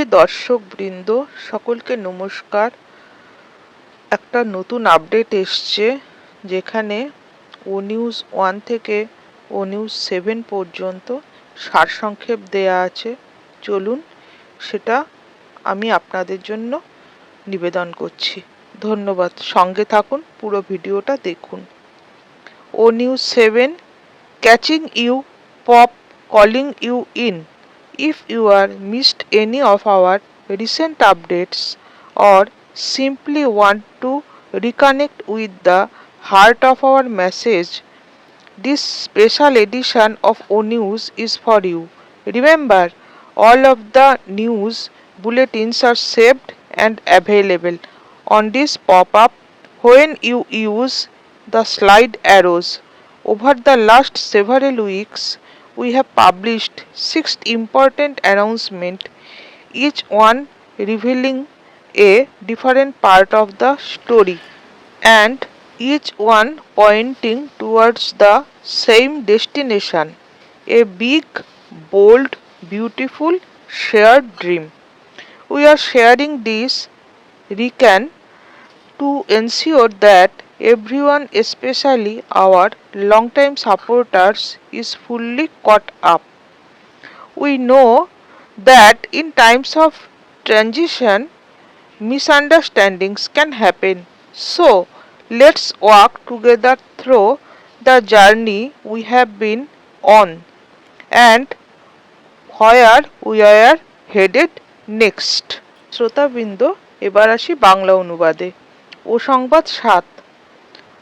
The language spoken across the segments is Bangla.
সুধী দর্শক বৃন্দ সকলকে নমস্কার। একটা নতুন আপডেট এসছে, যেখানে ও নিউজ ওয়ান থেকে ও নিউজ সেভেন পর্যন্ত সারসংক্ষেপ দেয়া আছে। চলুন, সেটা আমি আপনাদের জন্য নিবেদন করছি। ধন্যবাদ। সঙ্গে থাকুন, পুরো ভিডিওটা দেখুন। O News seven catching you pop calling you in if you are missed any of our recent updates or simply want to reconnect with the heart of our message this special edition of O News is for you. Remember, all of the news bulletins are saved and available on this pop up when you use the slide arrows. Over the last several weeks, we have published six important announcements, each one revealing a different part of the story and each one pointing towards the same destination a big, bold, beautiful shared dream. We are sharing this recon to ensure that everyone specially our long time supporters is fully caught up we know that in times of transition misunderstandings can happen so let's walk together through the journey we have been on and where we are headed next শ্রোতাবৃন্দ, এবার আসি বাংলা অনুবাদে। ও সংবাদ সাত।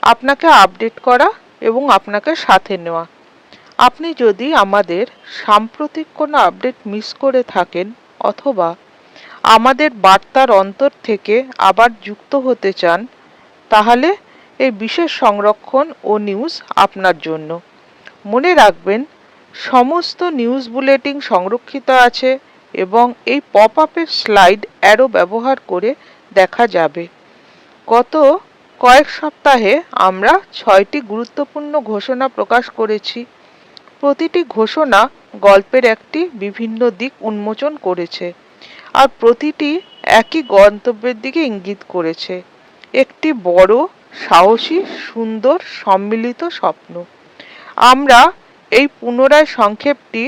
আপনাকে আপডেট করা এবং আপনাকে সাথে নেওয়া। আপনি যদি আমাদের সাম্প্রতিক কোনো আপডেট মিস করে থাকেন অথবা আমাদের বার্তার অন্তর থেকে আবার যুক্ত হতে চান, তাহলে এই বিশেষ সংরক্ষণ ও নিউজ আপনার জন্য। মনে রাখবেন, সমস্ত নিউজ বুলেটিন সংরক্ষিত আছে এবং এই পপ আপের স্লাইড অ্যারো ব্যবহার করে দেখা যাবে। গত কয়েক সপ্তাহে আমরা ছয়টি গুরুত্বপূর্ণ ঘোষণা প্রকাশ করেছি। প্রতিটি ঘোষণা গল্পের একটি বিভিন্ন দিক উন্মোচন করেছে আর প্রতিটি একই গন্তব্যের দিকে ইঙ্গিত করেছে। একটি বড়, সাহসী, সুন্দর, সম্মিলিত স্বপ্ন। আমরা এই পুনরায় সংক্ষেপটি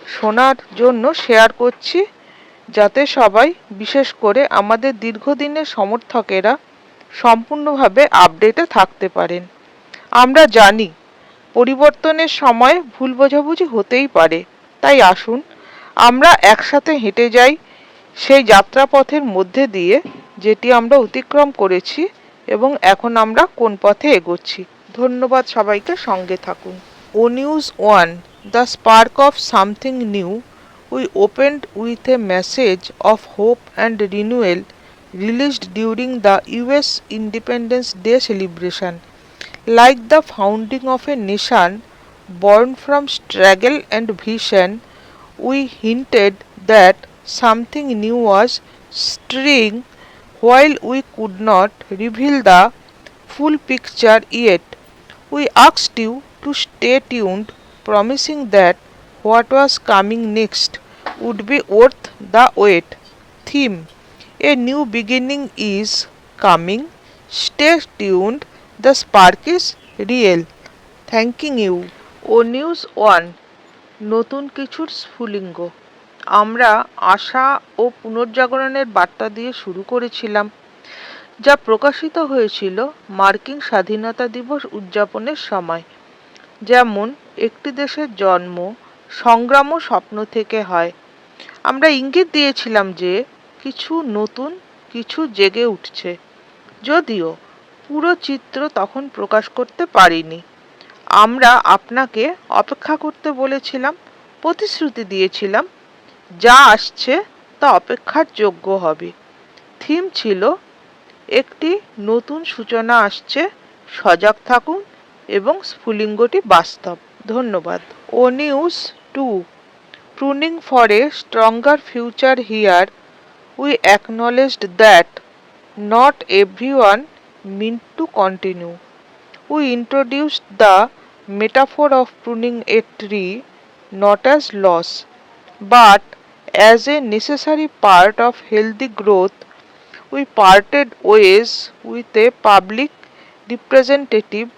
শোনার জন্য শেয়ার করছি যাতে সবাই, বিশেষ করে আমাদের দীর্ঘদিনের সমর্থকেরা সম্পূর্ণভাবে আপডেটে থাকতে পারেন। আমরা জানি, পরিবর্তনের সময় ভুল বোঝাবুঝি হতেই পারে। তাই আসুন, আমরা একসাথে হেঁটে যাই সেই যাত্রাপথের মধ্যে দিয়ে যেটি আমরা অতিক্রম করেছি এবং এখন আমরা কোন পথে এগোচ্ছি। ধন্যবাদ সবাইকে, সঙ্গে থাকুন। O News one, the spark of something new, we opened with a message of hope and renewal released during the US Independence Day celebration. Like the founding of a nation born from struggle and vision, we hinted that something new was stirring while we could not reveal the full picture yet. We asked you to stay tuned, promising that what was coming next would be worth the wait. Theme A new beginning is coming. Stay tuned. The spark is real. Thanking you. O News one নতুন কিছুর স্ফুলিঙ্গ আমরা আশা ও পুনর্জাগরণের বার্তা দিয়ে শুরু করেছিলাম, যা প্রকাশিত হয়েছিল মার্কিন স্বাধীনতা দিবস উদযাপনের সময় যেমন, একটি দেশের জন্ম, সংগ্রাম ও স্বপ্ন থেকে হয় আমরা ইঙ্গিত দিয়েছিলাম যে কিছু নতুন, কিছু জেগে উঠছে। যদিও পুরো চিত্র তখন প্রকাশ করতে পারিনি। আমরা আপনাকে অপেক্ষা করতে বলেছিলাম, প্রতিশ্রুতি দিয়েছিলাম, যা আসছে তা অপেক্ষার যোগ্য হবে। থিম ছিল, একটি নতুন সূচনা আসছে, সজাগ থাকুন এবং স্ফুলিঙ্গটি বাস্তব। ধন্যবাদ। O News two. Pruning for a stronger future here we acknowledged that not everyone meant to continue. We introduced the metaphor of pruning a tree not as loss but as a necessary part of healthy growth, we parted ways with a public representative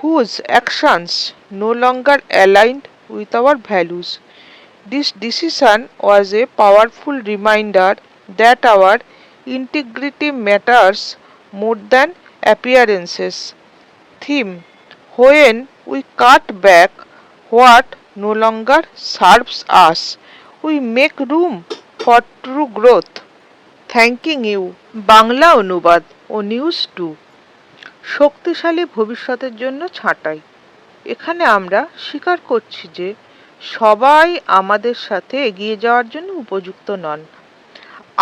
whose actions no longer aligned with our values. This decision was a powerful reminder that our integrity matters more than appearances. Theme When we cut back what no longer serves us, we make room for true growth. Thanking you Bangla অনুবাদ ও নিউজ টু শক্তিশালী ভবিষ্যতের জন্য ছাঁটাই এখানে আমরা স্বীকার করছি যে সবাই আমাদের সাথে এগিয়ে যাওয়ার জন্য উপযুক্ত নন।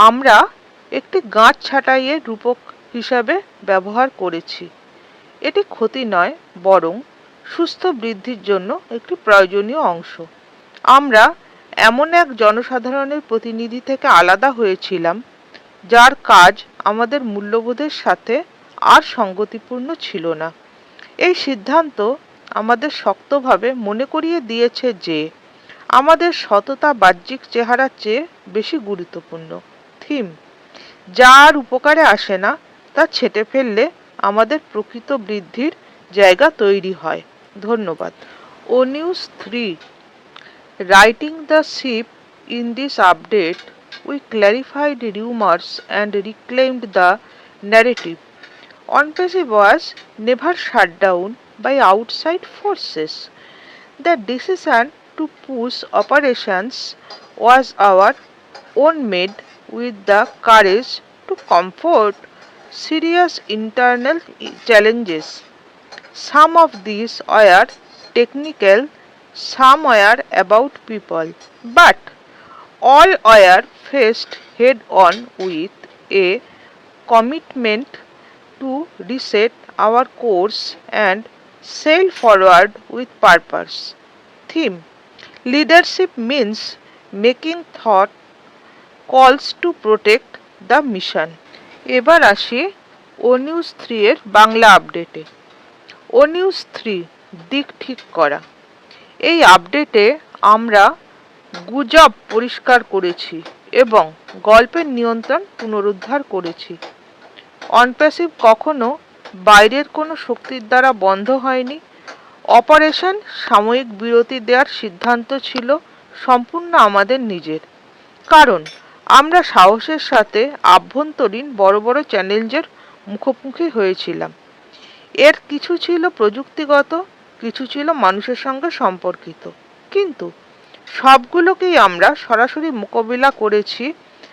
আমরা একটি গাছ ছাঁটাইয়ের রূপক হিসাবে ব্যবহার করেছি। এটি ক্ষতি নয়, বরং সুস্থ বৃদ্ধির জন্য একটি প্রয়োজনীয় অংশ। আমরা এমন এক জনসাধারণের প্রতিনিধি থেকে আলাদা হয়েছিলাম, যার কাজ আমাদের মূল্যবোধের সাথে আর সঙ্গতিপূর্ণ ছিল না। এই সিদ্ধান্ত আমাদের শক্তভাবে মনে করিয়ে দিয়েছে যে, আমাদের সততা বাহ্যিক চেহারার চেয়ে বেশি গুরুত্বপূর্ণ। থিম, যার উপকারে আসে না, তা ছেটে ফেললে আমাদের প্রকৃত বৃদ্ধির জায়গা তৈরি হয়। ধন্যবাদ। O News three, righting the ship in this update we clarified rumours and reclaimed the narrative. On-passive was never shut down by outside forces. The decision to push operations was our own made with the courage to comfort serious internal challenges. Some of these were technical, some were about people, but all were faced head on with a commitment to reset our course and sail forward with purpose. Theme Leadership means making thought, calls to protect the mission. এবার আসি ও নিউজ থ্রি এর বাংলা আপডেটে ও নিউজ থ্রি দিক ঠিক করা এই আপডেটে আমরা গুজব পরিষ্কার করেছি এবং গল্পের নিয়ন্ত্রণ পুনরুদ্ধার করেছি অনপ্যাসিভ কখনো বাইরের কোনো শক্তির দ্বারা বন্ধ হয়নি। অপারেশন সাময়িক বিরতি দেওয়ার সিদ্ধান্ত ছিল সম্পূর্ণ আমাদের নিজের। কারণ, আমরা সাহসের সাথে আভ্যন্তরীণ বড় বড় চ্যালেঞ্জের মুখোমুখি হয়েছিলাম। এর কিছু ছিল প্রযুক্তিগত, কিছু ছিল মানুষের সঙ্গে সম্পর্কিত। কিন্তু, সবগুলোকেই আমরা সরাসরি মোকাবিলা করেছি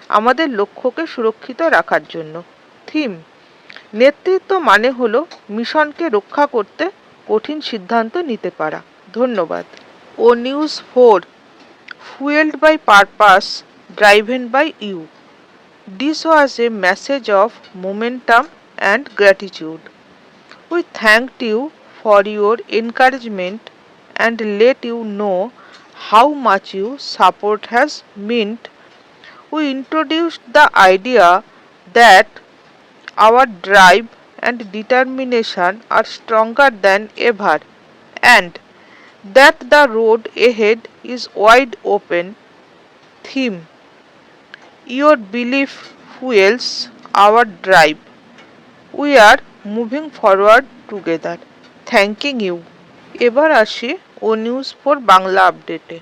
আমাদের লক্ষ্যকে সুরক্ষিত রাখার জন্য। থিম নেতৃত্ব মানে হলো মিশনকে রক্ষা করতে কঠিন সিদ্ধান্ত নিতে পারা। ধন্যবাদ। O News four fuelled by purpose driven by you. This was a message of momentum and gratitude we thanked you for your encouragement and let you know how much you support has meant, we introduced the idea that our drive and determination are stronger than ever and that the road ahead is wide open. Theme Your belief fuels our drive. We are moving forward together. Thanking you. এবার আসি ও নিউজ ফোর বাংলা আপডেটে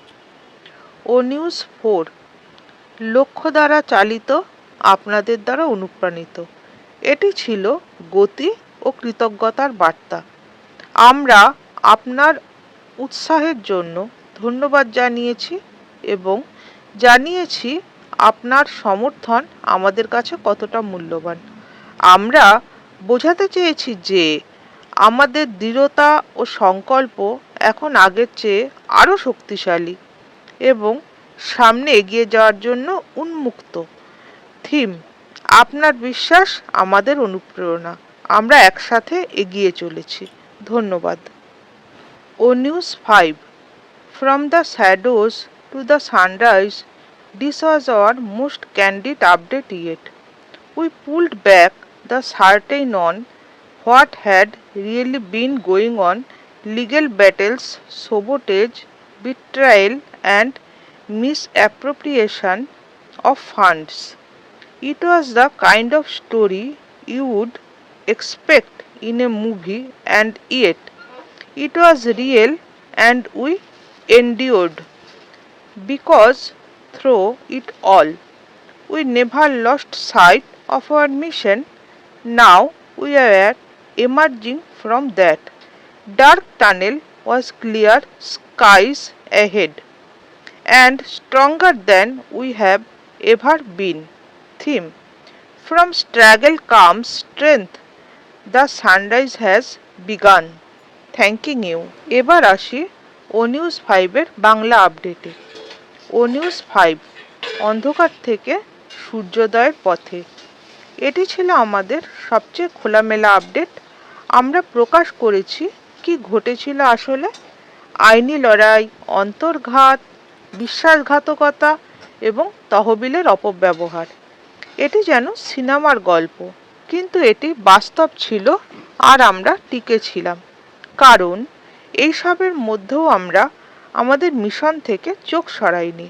ও নিউজ ফোর লক্ষ্য দ্বারা চালিত আপনাদের দ্বারা অনুপ্রাণিত এটি ছিল গতি ও কৃতজ্ঞতার বার্তা। আমরা আপনার উৎসাহের জন্য ধন্যবাদ জানিয়েছি এবং জানিয়েছি আপনার সমর্থন আমাদের কাছে কতটা মূল্যবান। আমরা বোঝাতে চেয়েছি যে আমাদের দৃঢ়তা ও সংকল্প এখন আগের চেয়ে আরও শক্তিশালী এবং সামনে এগিয়ে যাওয়ার জন্য উন্মুক্ত। থিম আপনার বিশ্বাস আমাদের অনুপ্রেরণা। আমরা একসাথে এগিয়ে চলেছি। ধন্যবাদ। O News five. From the shadows to the sunrise this was our most candid update yet we pulled back the curtain on what had really been going on legal battles, sabotage, betrayal, and misappropriation of funds. It was the kind of story you would expect in a movie and yet it was real and we endured because through it all we never lost sight of our mission. Now we are emerging from that dark tunnel was clear skies ahead and stronger than we have ever been. Theme. From struggle comes strength. The sunrise has begun. Thanking you এবার আসি ও নিউজ ফাইভের বাংলা আপডেটে ও নিউজ ফাইভ অন্ধকার থেকে সূর্যোদয়ের পথে। এটি ছিল আমাদের সবচেয়ে খোলামেলা আপডেট আমরা প্রকাশ করেছি কি ঘটেছিল আসলে। আইনি লড়াই, অন্তর্ঘাত, বিশ্বাসঘাতকতা এবং তহবিলের অপব্যবহার। এটি যেন সিনেমার গল্প। কিন্তু এটি বাস্তব ছিল আর আমরা টিকে ছিলাম। কারণ এইসবের মধ্যেও আমরা আমাদের মিশন থেকে চোখ সরাইনি।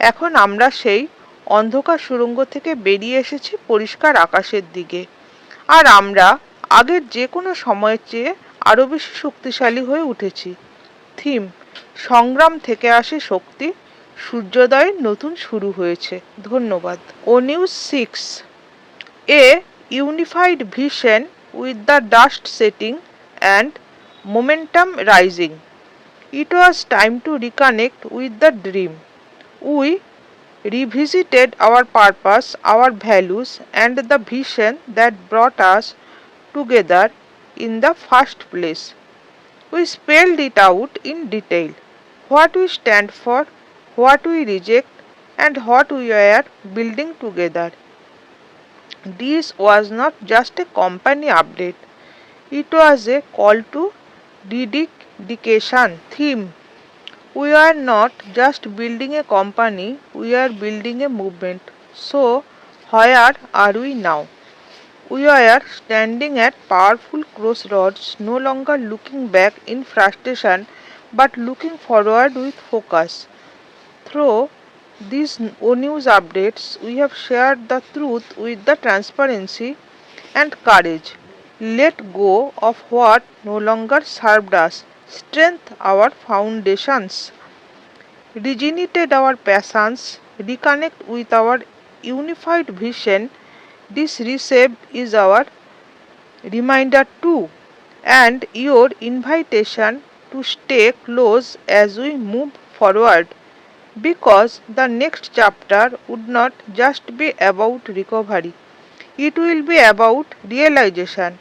এখন আমরা সেই অন্ধকার সুড়ঙ্গ থেকে বেরিয়ে এসেছি পরিষ্কার আকাশের দিকে। আর আমরা আগের যে কোনো সময়ের চেয়ে আরও বেশি শক্তিশালী হয়ে উঠেছি। থিম, সংগ্রাম থেকে আসে শক্তি সূর্যোদয় নতুন শুরু হয়েছে। ধন্যবাদ। O News six. A unified vision with the dust settling and momentum rising. It was time to reconnect with the dream. We revisited our purpose, our values and the vision that brought us together in the first place. We spelled it out in detail. What we stand for? What we reject, and what we are building together. This was not just a company update, it was a call to dedication theme. We are not just building a company, we are building a movement. So, where are we now? We are standing at powerful crossroads, no longer looking back in frustration but looking forward with focus. Through these news updates, we have shared the truth with the transparency and courage. Let go of what no longer served us, strengthen our foundations, regenerate our passions, reconnect with our unified vision. This reset is our reminder too, and your invitation to stay close as we move forward because the next chapter would not just be about recovery, it will be about realization.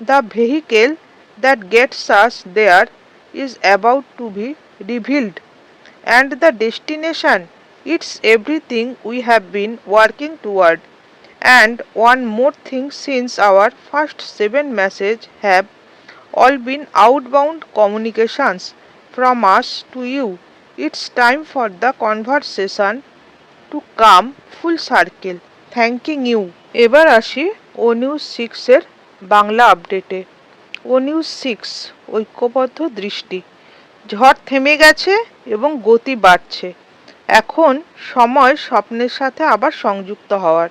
The vehicle that gets us there is about to be revealed, and the destination it's everything we have been working toward. And one more thing since our first seven messages have all been outbound communications from us to you. It's time for the conversation to come full circle. Thanking you এবার আসি ও নিউজ সিক্সের বাংলা আপডেটে ও নিউজ সিক্স ঐক্যবদ্ধ দৃষ্টি। ঝড় থেমে গেছে এবং গতি বাড়ছে। এখন সময় স্বপ্নের সাথে আবার সংযুক্ত হওয়ার।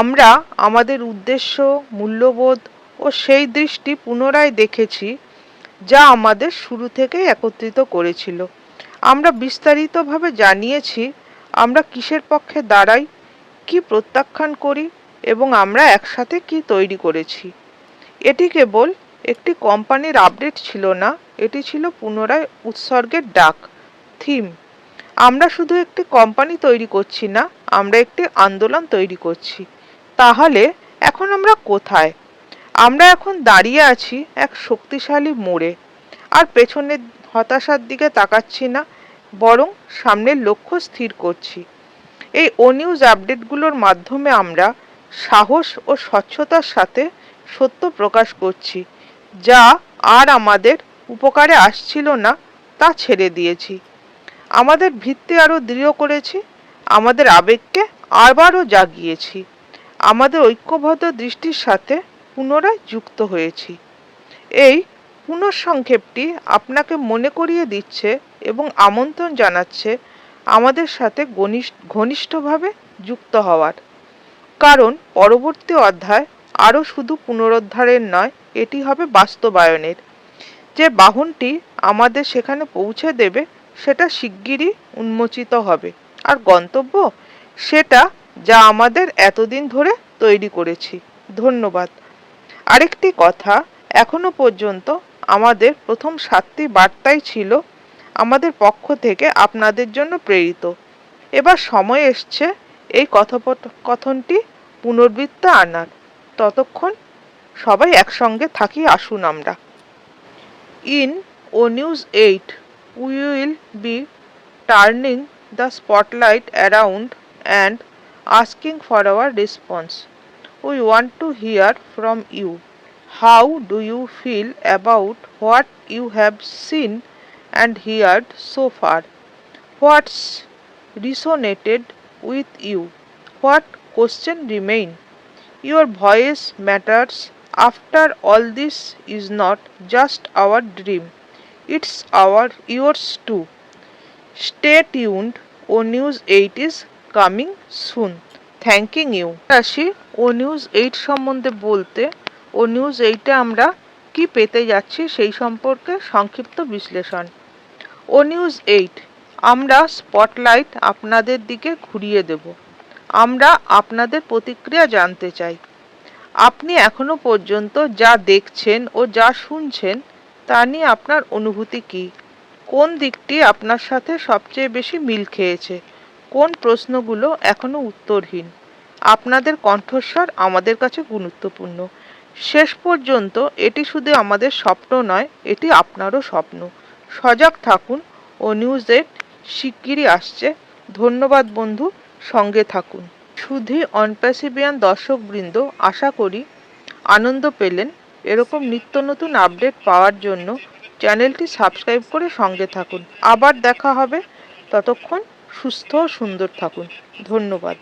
আমরা আমাদের উদ্দেশ্য, মূল্যবোধ ও সেই দৃষ্টি পুনরায় দেখেছি, যা আমাদের শুরু থেকেই একত্রিত করেছিল। আমরা বিস্তারিতভাবে জানিয়েছি আমরা কিসের পক্ষে দাঁড়াই, কি প্রত্যাখ্যান করি এবং আমরা একসাথে কি তৈরি করেছি। এটি কেবল একটি কোম্পানির আপডেট ছিল না, এটি ছিল পুনরায় উৎসর্গের ডাক, থিম। আমরা শুধু একটি কোম্পানি তৈরি করছি না, আমরা একটি আন্দোলন তৈরি করছি। তাহলে এখন আমরা কোথায়? আমরা এখন দাঁড়িয়ে আছি এক শক্তিশালী মোড়ে, আর পেছনের হতাশার দিকে তাকাচ্ছি না বরং সামনের লক্ষ্য স্থির করছি। এই ও নিউজ আপডেটগুলোর মাধ্যমে আমরা সাহস ও স্বচ্ছতার সাথে সত্য প্রকাশ করছি, যা আর আমাদের উপকারে আসছিল না তা ছেড়ে দিয়েছি। আমাদের ভিত্তি আরও দৃঢ় করেছি, আমাদের আবেগকে আবারও জাগিয়েছি, আমাদের ঐক্যবদ্ধ দৃষ্টির সাথে পুনরায় যুক্ত হয়েছি। এই পুনঃসংক্ষেপটি আপনাকে মনে করিয়ে দিচ্ছে এবং আমন্ত্রণ জানাচ্ছে আমাদের সাথে ঘনিষ্ঠভাবে যুক্ত হওয়ার। কারণ পরবর্তী অধ্যায় আরও শুধু পুনরুদ্ধারের নয়, এটি হবে বাস্তবায়নের। যে বাহনটি আমাদের সেখানে পৌঁছে দেবে, সেটা শিগগিরই উন্মোচিত হবে। আর গন্তব্য? সেটা যা আমাদের এতদিন ধরে তৈরি করেছি। ধন্যবাদ। আরেকটি কথা, এখনও পর্যন্ত আমাদের প্রথম সাতটি বার্তাই ছিল আমাদের পক্ষ থেকে আপনাদের জন্য প্রেরিত এবার সময় এসছে এই কথোপকথনটি পুনর্বৃত্ত আনার ততক্ষণ সবাই একসঙ্গে থাকি, আসুন আমরা in O News eight, we will be turning the spotlight around and asking for our response. We want to hear from you. How do you feel about what you have seen and heard so far? What's resonated with you? What question remain? Your voice matters. After all this is not just our dream. It's our yours too. Stay tuned. O News 8 is coming soon thanking you আসি ও নিউজ এইট সম্বন্ধে বলতে ও নিউজ এইটে আমরা কি পেতে যাচ্ছি সেই সম্পর্কে সংক্ষিপ্ত বিশ্লেষণ। ও নিউজ এইট আমরা স্পটলাইট আপনাদের দিকে ঘুরিয়ে দেব। আমরা আপনাদের প্রতিক্রিয়া জানতে চাই। আপনি এখনও পর্যন্ত যা দেখছেন ও যা শুনছেন, তা নিয়ে আপনার অনুভূতি কী? কোন দিকটি আপনার সাথে সবচেয়ে বেশি মিল খেয়েছে? কোন প্রশ্নগুলো এখনও উত্তরহীন? আপনাদের কণ্ঠস্বর আমাদের কাছে গুরুত্বপূর্ণ। শেষ পর্যন্ত এটি শুধু আমাদের স্বপ্ন নয়, এটি আপনারও স্বপ্ন। সজাগ থাকুন ও নিউজ এইট শিগগিরই আসছে। ধন্যবাদ বন্ধু, সঙ্গে থাকুন। শুধু অনপ্যাসিবিয়ান দর্শকবৃন্দ আশা করি আনন্দ পেলেন। এরকম নিত্য নতুন আপডেট পাওয়ার জন্য চ্যানেলটি সাবস্ক্রাইব করে সঙ্গে থাকুন। আবার দেখা হবে। ততক্ষণ সুস্থ ও সুন্দর থাকুন। ধন্যবাদ।